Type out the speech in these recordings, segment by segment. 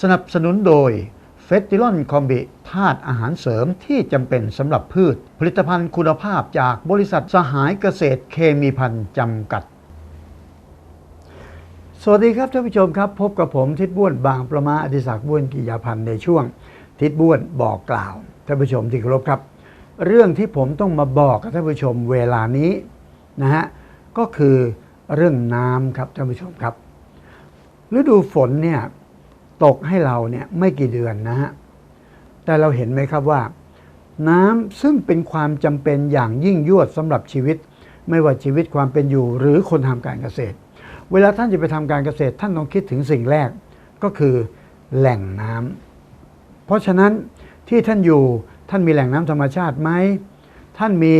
สนับสนุนโดยเฟสติลอนคอมบิธาตุอาหารเสริมที่จำเป็นสำหรับพืช ผลิตภัณฑ์คุณภาพจากบริษัทสหายเกษตรเคมีพันธ์จำกัด สวัสดีครับท่านผู้ชมครับ พบกับผมทิศบ้วนบางประมาอดิศักดิ์บ้วนกิยาพันธ์ในช่วง ทิศบ้วนบอกกล่าวท่านผู้ชมที่เคารพครับ เรื่องที่ผมต้องมาบอกกับท่านผู้ชมเวลานี้นะฮะก็คือเรื่องน้ำครับท่านผู้ชมครับฤดูฝนเนี่ย ตกให้เราเนี่ยไม่กี่เดือนนะฮะ แต่เราเห็นไหมครับว่า น้ำซึ่งเป็นความจำเป็นอย่างยิ่งยวดสำหรับชีวิต ไม่ว่าชีวิตความเป็นอยู่หรือคนทำการเกษตร เวลาท่านจะไปทำการเกษตร ท่านต้องคิดถึงสิ่งแรกก็คือแหล่งน้ำเพราะฉะนั้นที่ท่านอยู่ท่านมีแหล่งน้ำธรรมชาติไหมท่านมี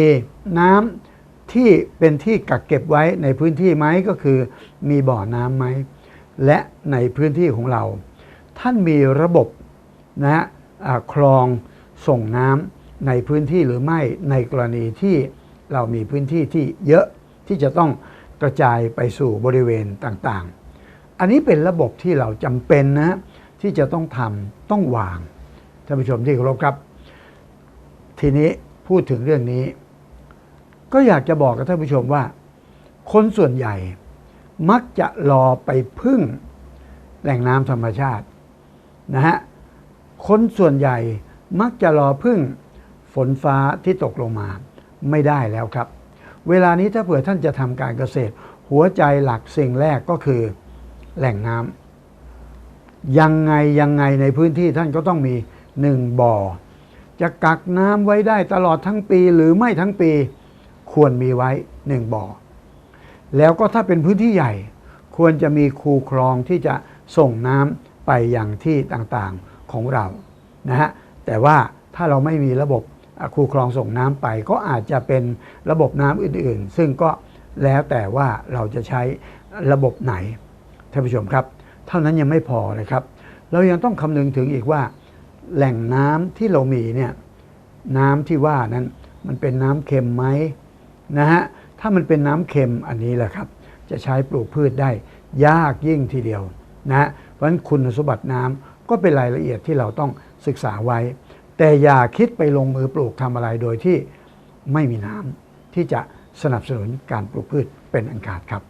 น้ำที่เป็นที่กักเก็บไว้ในพื้นที่ไหมก็คือมีบ่อน้ำไหมและในพื้นที่ของเรา ท่านมีระบบนะฮะคลองส่งน้ำในพื้นที่หรือไม่ในกรณีที่เรามีพื้นที่ที่เยอะที่จะต้องกระจายไปสู่บริเวณต่างๆ อันนี้เป็นระบบที่เราจำเป็นนะที่จะต้องทำต้องวางท่านผู้ชมที่เคารพครับ ทีนี้พูดถึงเรื่องนี้ ก็อยากจะบอกกับท่านผู้ชมว่า คนส่วนใหญ่มักจะรอไปพึ่งแหล่งน้ำธรรมชาติ นะฮะคนส่วนใหญ่มักจะรอพึ่งฝนฟ้าที่ตกลงมาไม่ได้แล้วครับ เวลานี้ถ้าเผื่อท่านจะทำการเกษตร หัวใจหลักสิ่งแรกก็คือแหล่งน้ำยังไงยังไงในพื้นที่ท่านก็ต้องมีหนึ่งบ่อ จะกักน้ำไว้ได้ตลอดทั้งปีหรือไม่ทั้งปีควรมีไว้หนึ่งบ่อ แล้วก็ถ้าเป็นพื้นที่ใหญ่ ควรจะมีคูคลองที่จะส่งน้ำ ไปยังที่ต่างๆของเรานะฮะแต่ว่าถ้าเราไม่มีระบบอคูคลองส่งน้ำไปก็อาจจะเป็นระบบน้ำอื่นๆ ซึ่งก็แล้วแต่ว่าเราจะใช้ระบบไหนท่านผู้ชมครับ เท่านั้นยังไม่พอนะครับ เรายังต้องคำนึงถึงอีกว่า แหล่งน้ำที่เรามีเนี่ยน้ำที่ว่านั้นมันเป็นน้ำเค็มไหมนะฮะถ้ามันเป็นน้ำเค็มอันนี้แหละครับ จะใช้ปลูกพืชได้ยากยิ่งทีเดียวนะ เพราะฉะนั้นคุณสมบัติน้ำก็เป็นรายละเอียดที่เราต้องศึกษาไว้ แต่อย่าคิดไปลงมือปลูกทำอะไรโดยที่ไม่มีน้ำที่จะสนับสนุนการปลูกพืชเป็นอันขาดครับ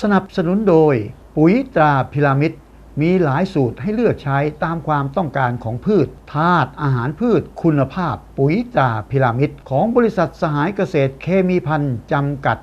สนับสนุนโดย ปุ๋ยตราพิรามิดมีหลายสูตรให้เลือกใช้ตามความต้องการของพืชธาตุอาหารพืช คุณภาพ ปุ๋ยตราพิรามิดของบริษัทสหายเกษตรเคมีพันธ์จำกัด